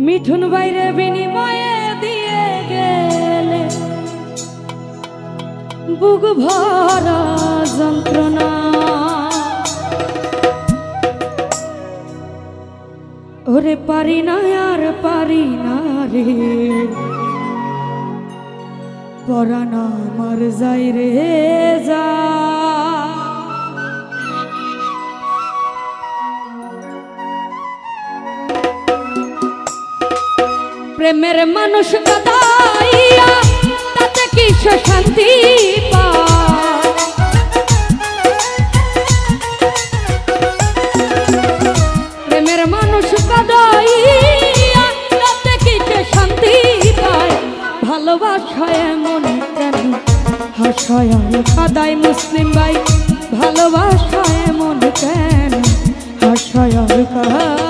মিঠুন বাইরে বিনিময়ে দিয়ে গেলে। বুক ভরা যন্ত্রণা। ওরে পারি না আর পারি না রে। পরানা আমার যাই রে যা। প্রেমের মানুষ কাদাইয়া, তাতে কি শান্তি প্রেমের মানুষ কাদাইয়া, তাতে কি শান্তি পায়? ভালোবাসায় এমন কেন হাসায় কাদাই মুসলিম ভাই। ভালোবাসায় এমন কেন হাসায় কাদায়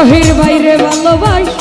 জহির বাইরে ভালোবাসা।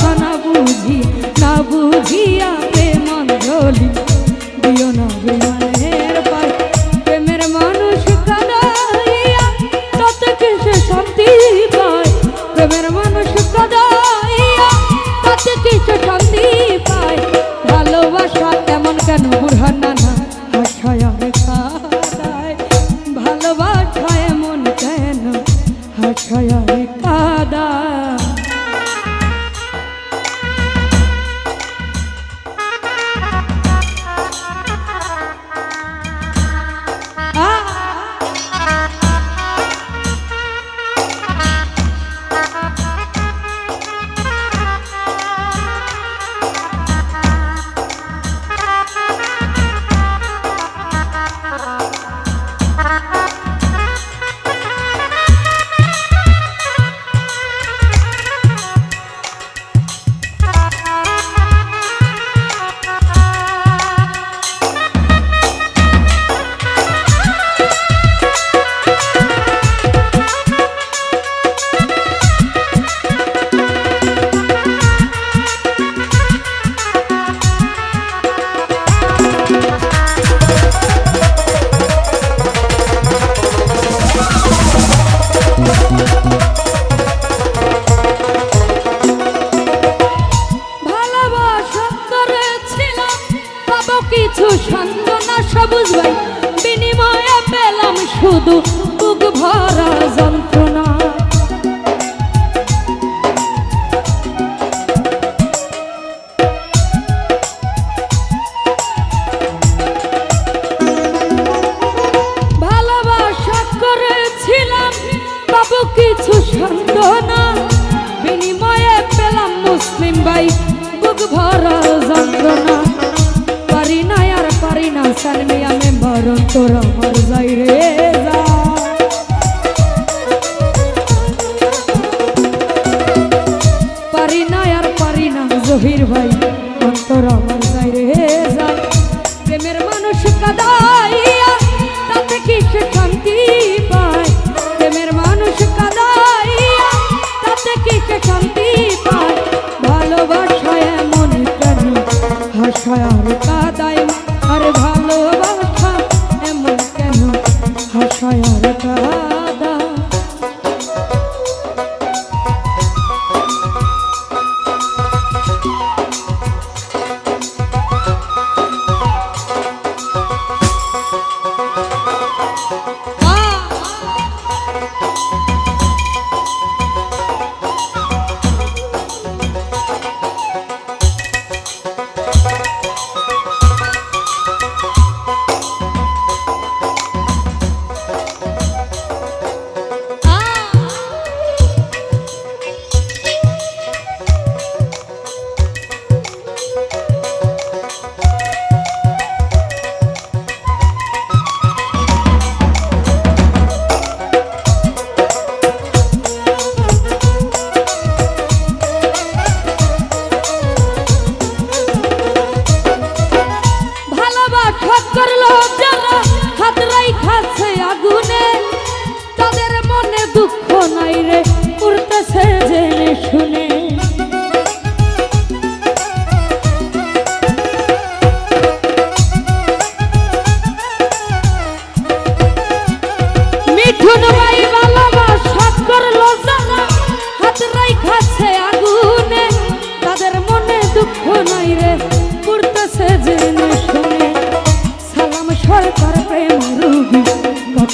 সন্তানা ভাই বিনিময়ে পেলাম শুধু বুক ভরা যন্ত্রণা। ভালোবাসা করেছিলাম বাবু কিছু সান্ত্বনা। বিনিময়ে পেলাম মুসলিম ভাই মরণ তোর আমার যাই রে যা। পারি না আর পারি না জহির ভাই।